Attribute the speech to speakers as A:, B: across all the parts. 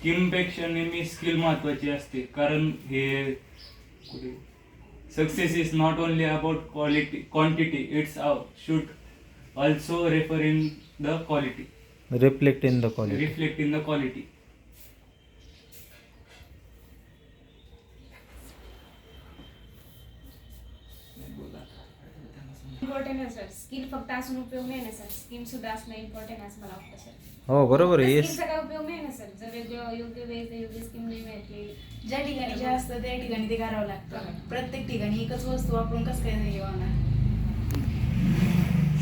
A: स्किमपेक्षा नेहमी स्किल महत्वाची असते. कारण हे कुठे? Success is not only about quality quantity it's should also refer in the quality
B: reflect in the quality
A: reflect in the quality
C: important आहे sir skill फक्त असून उपयोग नाही ना सर स्किल सुद्धा असणं इम्पॉर्टंट असं मला वाटतं सर
B: हो बरोबर आहे. येस
C: स्किलचा काय उपयोग नाही ना सर? जर योग्य योग्य वेळेस योग्य स्कीम नाही मिळाली
D: ज्या ठिकाणी जे असतं त्या ठिकाणी ते करावं लागतं. प्रत्येक ठिकाणी एकच वस्तू वापरून कसं काय हे होणार?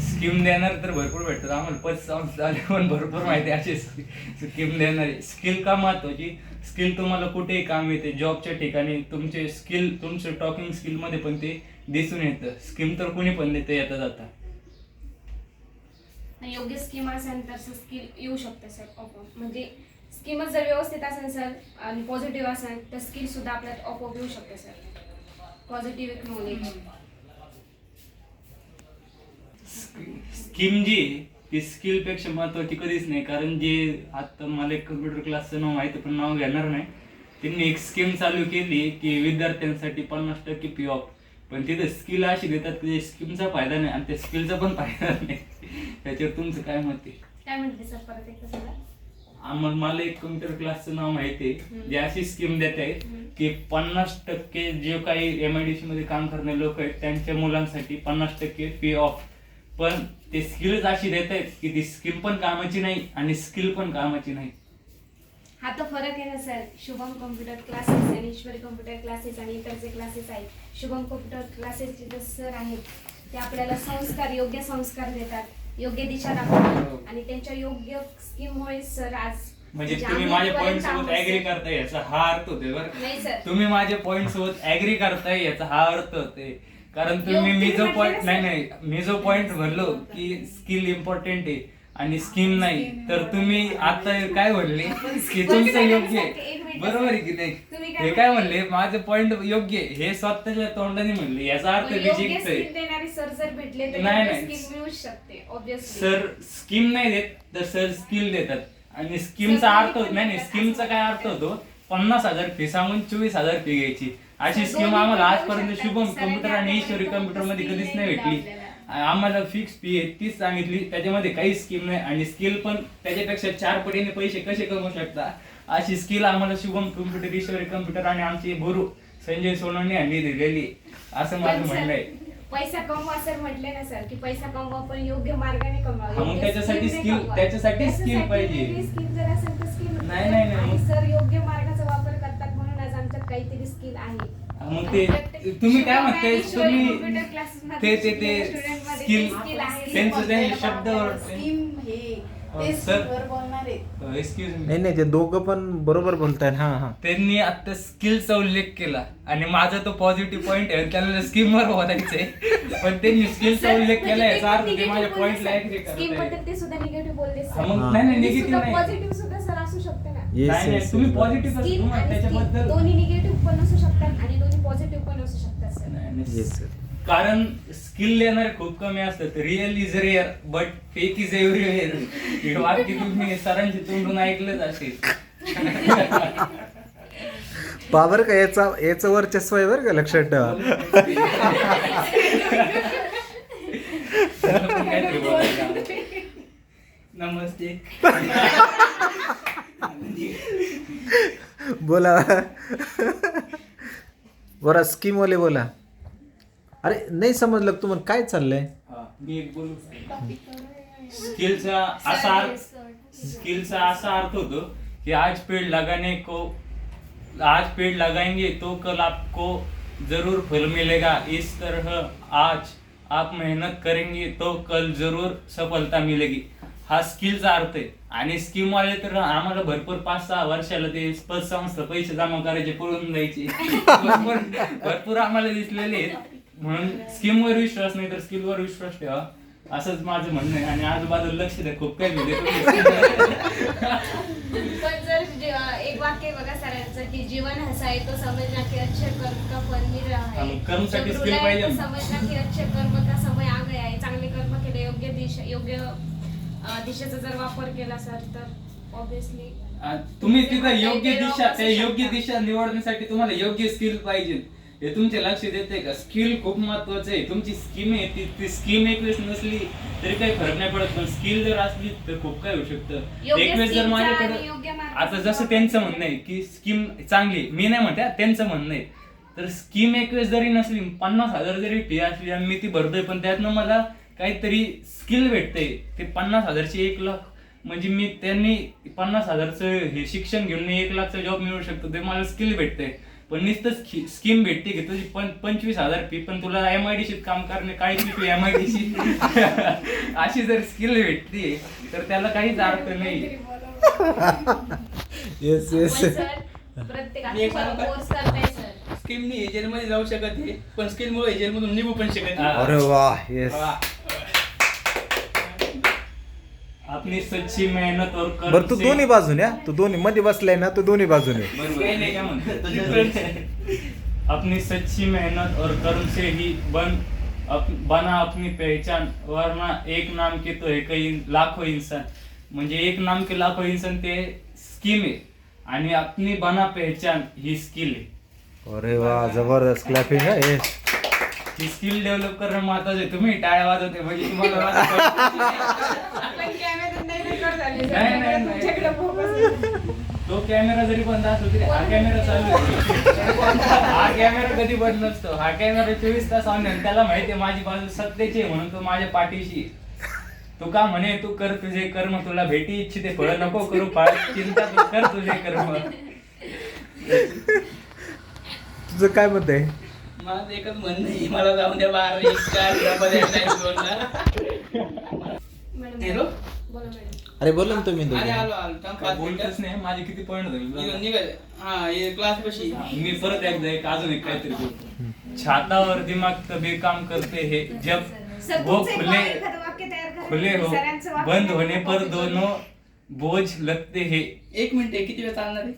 A: स्कीम देणार तर भरपूर भेटतात. आम्हाला पत आले पण भरपूर माहिती आहे. अशी स्कीम देणारे. स्किल का महत्वाची? स्किल तुम्हाला कुठेही काम येते. जॉबच्या ठिकाणी तुमचे स्किल तुमचे टॉकिंग स्किलमध्ये पण ते दिसून येतं. स्कीम तर कुणी पण देते येता जाता.
C: योग्य स्कीम असेल तर स्किल येऊ शकते सर आपोआप म्हणजे स्कीमच जर व्यवस्थित असेल सर आणि पॉझिटिव्ह असेल तर स्किल सुद्धा आपल्यात आपोआप येऊ शकते सर पॉझिटिव्ह नॉलेज
A: स्कीम जी आहे, ती स्किलपेक्षा महत्वाची कधीच नाही कारण जे आता मला एक कम्प्युटर क्लासचं नाव माहिती पण नाव घेणार नाही. त्यांनी एक स्कीम चालू केली की विद्यार्थ्यांसाठी पन्नास टक्के फी ऑफ पण तिथे स्किल अशी देतात की स्कीमचा फायदा नाही आणि त्या स्किलचा पण फायदा नाही. त्याच्यावर तुमचं काय मत आहे?
C: काय म्हणते सर परत एकदा सर
A: आम्हाला मला एक कम्प्युटर क्लासचं नाव माहिती आहे. जे अशी स्कीम देत आहे. की पन्नास टक्के जे काही एम आय डी सी मध्ये काम करणारे लोक आहेत त्यांच्या मुलांसाठी पन्नास टक्के फी ऑफ पण ते स्किलच अशी देत आहेत की ती स्किल पण कामाची नाही आणि स्किल पण कामाची नाही.
C: हा तर फरक आहे ना सर. शुभम कॉम्प्युटर क्लासेस आणि ईश्वरी कॉम्प्युटर क्लासेस आणि इतर जे क्लासेस आहेत शुभम कॉम्प्युटर क्लासेसचे जे सर आहेत ते आपल्याला संस्कार योग्य संस्कार देतात. योग्य दिशा दाखवतात. आणि त्यांच्या योग्य स्कीममुळे सर आज
A: म्हणजे तुम्ही माझ्या पॉईंट सोबत ऍग्री. करताय याचा हा अर्थ होतोय बरं. का?
C: नाही सर.
A: तुम्ही माझ्या पॉईंट सोबत ऍग्री करताय याचा हा अर्थ होतोय. कारण तुम्ही मी जो
C: म्हटलं
A: नाही
C: ना
A: नाही मी जो पॉईंट म्हणलो की स्किल इम्पॉर्टंट आहे. आणि स्कीम नाही. तर तुम्ही आता काय म्हणले? की तुमचं योग्य आहे. बरोबर आहे की नाही? हे काय
C: म्हणले?
A: माझं पॉईंट योग्य आहे. हे स्वतःच्या तोंडाने म्हणले. याचा अर्थ मी जिंकतोय नाही, सर स्कीम नाही देत तर सर स्किल देतात. आणि स्कीमचा अर्थ होत नाही स्कीमचा काय अर्थ होतो? पन्नास हजार फी सांगून चोवीस हजार फी घ्यायची. अशी स्कीम आम्हाला आजपर्यंत. शुभम कम्प्युटर आणि ईश्वरी
C: कम्प्युटरमध्ये
A: कधीच नाही भेटली. आम्हाला फिक्स फी आहे तीच सांगितली त्याच्यामध्ये काही स्कीम नाही आणि स्किल पण त्याच्यापेक्षा चार पटीने पैसे कसे कमवू शकता अशी स्किल आम्हाला शुभम कम्प्युटर ईश्वरी कम्प्युटर आणि आमचे गुरु संजय सोनवणे यांनी दिलेली. असं माझं म्हणणं आहे
C: पैसा कमवा सर म्हटले ना सर की पैसा कमवा पण योग्य मार्गाने कमवा
A: मग त्याच्यासाठी
C: कमवा.
A: त्याच्यासाठी skill पाहिजे.
C: skill जर असेल तर skill
A: नाही, नाही, नाही.
C: सर योग्य मार्गाचा वापर करतात म्हणून आज आमच्यात काहीतरी स्किल आहे
A: मग ते तुम्ही काय म्हणताय तुम्ही ते ते ते स्किल. त्यांचं ते शब्दावर
D: स्कीम हे ते
A: sir.
D: स्किलवर बोलणार आहेत.
A: एक्सक्यूज मी
B: नाही नाही ते दोघं पण बरोबर बोलतायत. हा हा.
A: त्यांनी आता स्किलचा उल्लेख केला. आणि माझा तो पॉझिटिव्ह पॉइंट आहे त्यांना स्कीमवर बोलायचंय. पण त्यांनी स्किलचा उल्लेख
C: म्हणजे
A: केला
C: ते
A: याचा अर्थ ते माझ्या. ऍग्री
C: बद्दल ते सुद्धा निगेटिव्ह बोलले
A: हा,
C: सर
A: मग नाही नाही निगेटिव्ह नाही.
C: पॉझिटिव्ह सुद्धा सर असू शकते ना.
B: येस
A: नाही नाही
B: येस
A: तुम्ही पॉझिटिव्ह
C: आणि skill
A: त्याच्याबद्दल
C: दोन्ही निगेटिव्ह पण असू शकतात आणि दोन्ही पॉझिटिव्ह पण असू शकतात सर
A: नाही, नाही.
B: येस सर
A: कारण स्किल देणारे खूप कमी असतात. Real is rare but fake is everywhere हे वाक्य तुम्ही सरांची तोंडून ऐकलंच असेल.
B: पावर का याचा याचं वर्चस्व आहे बरं का लक्षात ठेवा.
A: नमस्ते.
B: बोला. बरं स्कीमवाले बोला. अरे नाही समजलं का तुम्हाला? काय चाललंय?
A: हा, मी एक बोलू. स्किलचा असा अर्थ स्किलचा असा अर्थ होतो कि आज पेड़ लगाने को आज पेड़ लगाएंगे तो कल आपको जरूर फल मिलेगा. इस तरह आज आप मेहनत करेंगे तो कल जरूर सफलता मिलेगी. हा स्किलचा अर्थ आहे. आणि स्कीम वाले तर आम्हाला भरपूर पाच सहा वर्षाला ते पतसंस्था पैसे जमा करायचे पळून द्यायचे. भरपूर भरपूर आम्हाला दिसलेले आहेत. म्हणून स्कीमवर विश्वास नाही तर स्किलवर विश्वास ठेवा. असंच माझं म्हणणं आहे. आणि आजूबाजूला लक्ष द्या खूप काही व्हिडिओ
C: पण जर जे- एक वाक्य बघा सरांचं की जीवन हसाए तो समजना की अच्छे कर्म का फल मिल रहा
A: हा, मग कर्मसाठी
C: जब
A: skill
C: रुलाए
A: पाहिजे
C: तो की अच्छे कर्म का समय आ गया आहे? चांगले कर्म केले योग्य दिशा योग्य अं, दिशेचा जर वापर केला सर तर ऑब्विसली
A: तुम्ही तिथं योग्य दिशा त्या योग्य. दिशा निवडण्यासाठी तुम्हाला योग्य स्किल पाहिजे. हे तुमच्या लक्षात येते का? स्किल खूप महत्वाचं आहे. तुमची स्कीम आहे ती ती स्कीम एक वेळेस नसली तरी काही फरक नाही पडत. पण स्किल जर असली तर खूप काही होऊ शकतं.
C: योग्य
A: एक वेळेस जर
C: आणि
A: माझ्याकडे
C: योग्य
A: आता जसं त्यांचं. म्हणणं आहे की स्कीम चांगली मी नाही म्हणते हा, त्यांचं म्हणणं आहे. तर स्कीम एक वेळेस जरी नसली पन्नास हजार जरी फी असली आणि मी ती भरतोय पण त्यातनं मला काहीतरी स्किल भेटते ते पन्नास हजारची एक लाख म्हणजे मी त्यांनी पन्नास हजारचं हे शिक्षण घेऊन मी एक लाखचा जॉब मिळवू शकतो ते मला स्किल भेटते पण नुसतं स्कीम भेटते की तुझी पण पंचवीस हजार फी पण तुला एम आय डी काम करणे काहीच फी एम आय डी अशी जर स्किल भेटते तर त्याला काहीच अर्थ नाही.
B: येस येस
C: प्रत्येक
E: मी स्कीमनी जेलमध्ये जाऊ शकत आहे पण स्किलमुळे जेलमधून निघू पण शकत
A: हा.
E: नाही
B: अरे वा येस
E: वा.
A: अपनी सच्ची मेहनत और कर्म
B: बर तू
A: से-
B: दोन्ही बाजूने हा? तू दोन्ही मध्ये बसलाय ना तू दोन्ही बाजूने
A: बरोबर. काय नाही, काय म्हणतो? अपनी सच्ची मेहनत और कर्म से ही बन अप, बना अपनी पहचान वरना एक नाम के तो है कई लाखो इंसान म्हणजे एक नाम के लाखो इंसान ते स्कीम आहे आणि अपनी बना पहचान ही स्किल आहे
B: अरे वा जबरदस्त क्लॅपिंग हा येस
A: ही स्किल डेव्हलप करणं महत्वाचं आहे तुम्ही टाळ्या वाजवते म्हणजे तुम्हाला वाजवता-.
D: नाही,
A: नाही. तो कॅमेरा जरी बंद असलो तरी हा कॅमेरा चालू आहे. हा कॅमेरा कधी बंद नसतो. हा कॅमेरा चोवीस तास ऑन आहे. त्याला माहिती आहे माझी बाजू सत्तेची आहे म्हणून तो माझ्या पाठीशी आहे. तो का म्हणे तू कर तुझे कर्म तुला भेटी इच्छिते. फळ नको करू फळ चिंता तू कर तुझे कर्म.
B: तुझं काय मत आहे?
E: माझं एकच म्हणणं आहे मला जाऊन द्या बारा एक चार दोनला.
C: Madam
E: hello?
C: बोला मॅडम.
B: अरे बोल ना तुम्ही
E: अरे
B: दोघे.
E: आलो. आलो
A: काय बोलतच. नाही माझे किती पॉईंट झाले
E: निघाले हा हे क्लास कशी
A: मी परत एकदा एक अजून एक काहीतरी बोलतो. छातावर दिमाग तभी काम करते है जब वो
C: तुमचं एक
A: खुले
C: एखादं वाक्य तयार करा.
A: खुले हो.
C: सरांचं वाक्य
A: बंद
C: तयार
A: होने
C: करा.
A: पर दोनों बोझ लगते हैं.
E: एक मिनिट आहे किती वेळ चालणार आहे?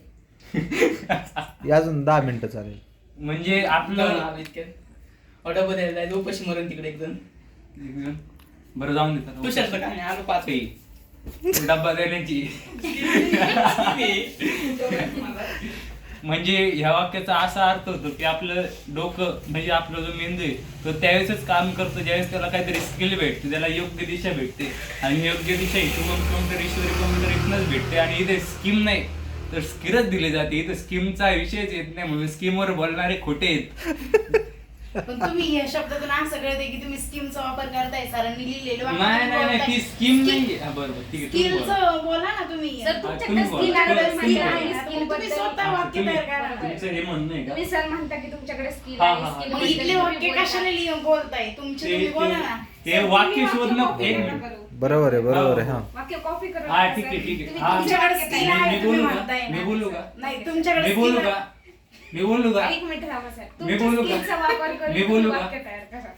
B: अजून दहा मिनिटं चालेल.
A: म्हणजे
E: जाऊन
A: आपलं
E: आलो इतक्यात ऑर्डर बदलायला जायचं उपाशी मरण तिकडे एक जण.
A: बरं जाऊन देतात.
E: तुषारचं काय नाही आलो पाच.
A: काही डब्बा देण्याची म्हणजे ह्या वाक्याचा असा अर्थ होतो की आपलं डोकं म्हणजे आपला जो मेंदू आहे तो त्यावेळेसच काम करतो ज्यावेळेस त्याला काहीतरी स्किल भेटते त्याला योग्य दिशा भेटते. आणि योग्य दिशा ही शुभम कॉम्प्युटर ईश्वरी कोणतरी इथनच भेटते. आणि इथे स्कीम नाही तर स्किलच दिली जाते. इथे स्कीमचा विषयच येत नाही म्हणून स्कीमवर बोलणारे खोटे आहेत.
D: पण तुम्ही या शब्दातून असं कळते की तुम्ही स्कीमचा वापर करताय सरांनी लिहिलेलं वाक्य
A: नाही
D: तुम्ही
A: नाही नाही
D: बोलताय.
A: ती स्कीम
D: Skill-
A: नाही हा, बरोबर ठीक आहे तुम्ही बोला.
D: स्किलचं बोला ना तुम्ही
C: सर
A: तुम्ही
C: तुमच्याकडे
A: बोला.
C: स्किल आहे
A: तुम्ही
C: skill
A: बोला.
C: आहे
D: तुम्ही
C: skill बद्दल
D: स्वतः वाक्य
A: तुम्ही-
D: तयार करा
A: तुमचं हे म्हणणं आहे का
C: तुम्ही सर म्हणता की तुमच्याकडे स्किल
A: हा,
C: आहे
A: हा, हा.
C: skill
D: मग
C: बद्दल
D: इथले
C: तुम्ही
D: वाक्य
C: बोलता.
D: कशाला लिहून बोलताय तुमचे
A: ते-
D: तुम्ही बोला ना
A: ते वाक्य शोधणं
C: copy
A: एक
C: नका
A: मिनिट
C: करू.
B: बरोबर आहे बरोबर आहे हा
C: वाक्य कॉपी करू
A: हा,
C: नका,
A: ठीक आहे,
C: सर.
A: ठीक आहे.
C: तुम्ही
A: हा.
C: तुमच्याकडे skill. आहे
D: तुम्ही
A: बोलू का?
D: म्हणताय ना.
A: मी बोलू का?
D: नाही तुमच्याकडे
A: मी बोलू का
D: आहे.
A: मी बोलू का?
C: एक मिनिट थांबा सर.
A: मी
C: तुमच्या
A: बोलू का?
C: स्किलचा वापर करून
A: मी बोलू
C: तुम्ही
A: का?
C: वाक्य तयार करा.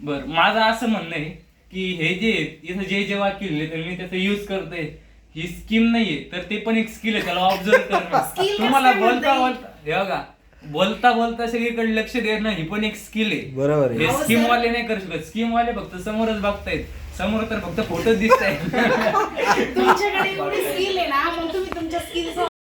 A: बर माझं असं म्हणणं आहे की हे जे इथं जे जे वाक्य लिहिले तर मी त्याचा युज करतोय. ही स्कीम नाहीये तर ते पण एक स्किल आहे त्याला ऑब्झर्व करणं.
D: कसं
A: तुम्हाला
D: काय
A: बोलता
D: म्हणता?
A: बोलता हे बघा बोलता बोलता सगळीकडे लक्ष देणं ही पण एक स्किल आहे.
B: बरोबर आहे.
A: हे
D: अहो,
A: स्कीम
D: सर.
A: वाले नाही करू शकत. स्कीम वाले फक्त समोरच बघतायत. समोर तर फक्त फोटोच दिसत आहेत
D: तुमच्याकडे एवढी स्किल आहे ना मग तुम्ही तुमच्या स्किलचा